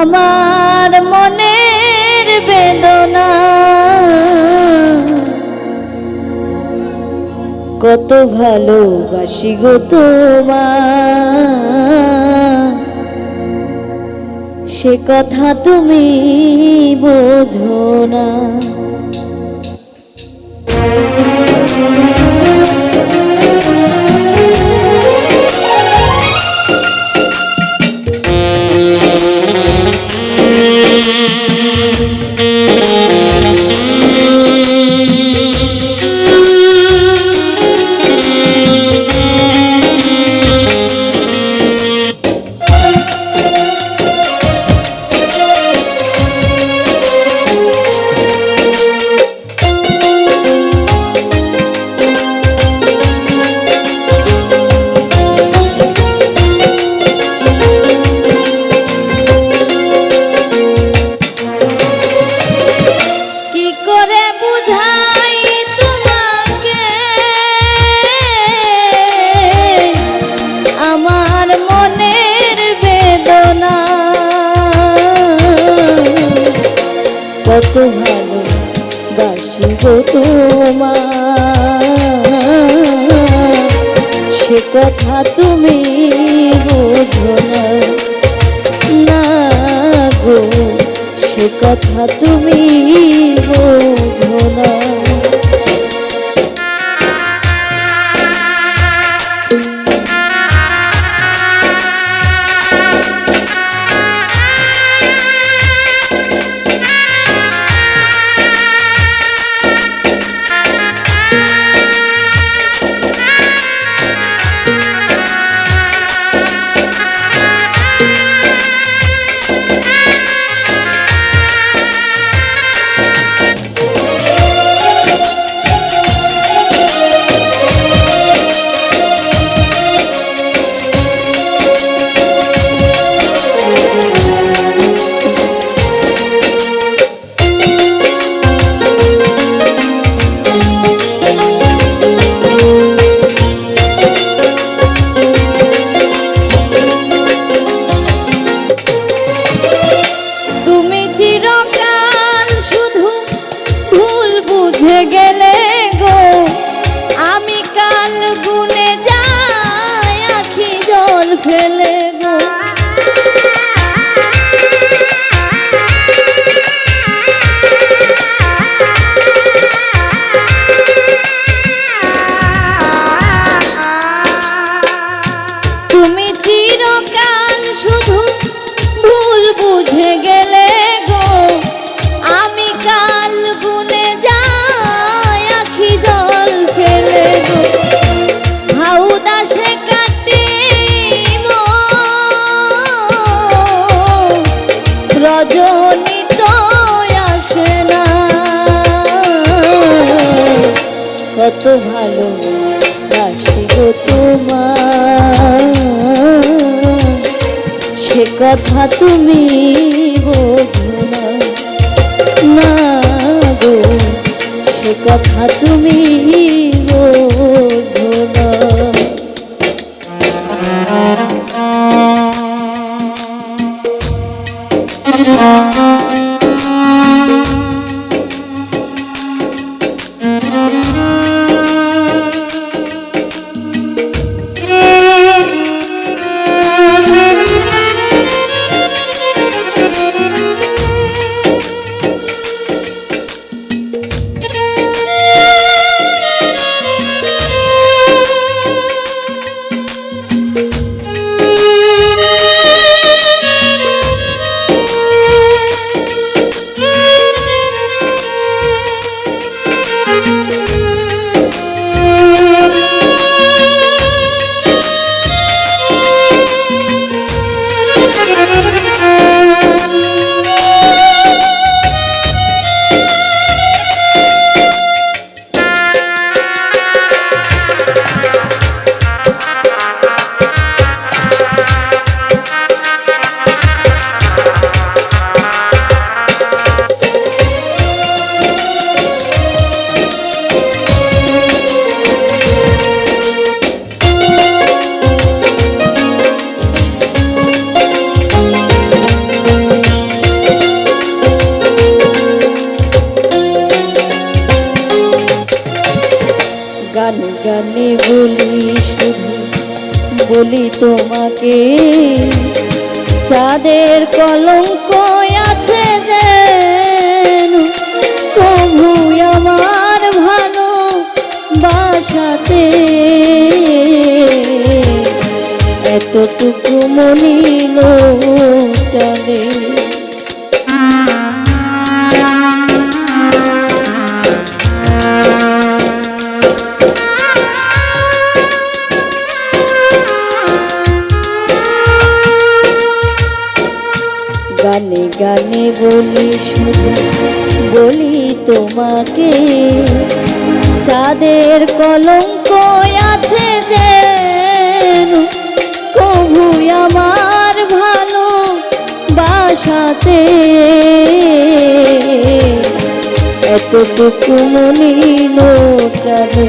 আমার মনের বেদনা। কত ভালোবাসি গো তোমার সে কথা তুমি বোঝো না। তোমার সে কথা তুমি বোঝো না। গো সে কথা তুমি ভালো বাসি গো তোমার সে কথা তুমি বোঝো না না গো, সে কথা তুমি বোঝো না গানে বলি বলি তোমাকে, চাঁদের কলঙ্ক আছে যেন, তবু আমার ভালো বাসাতে এতটুকু মনিল তাদের বলি তোমাকে চাঁদের কলঙ্ক আছে যেন কভু আমার ভালো বাসাতে এতটুকু মনিল তারে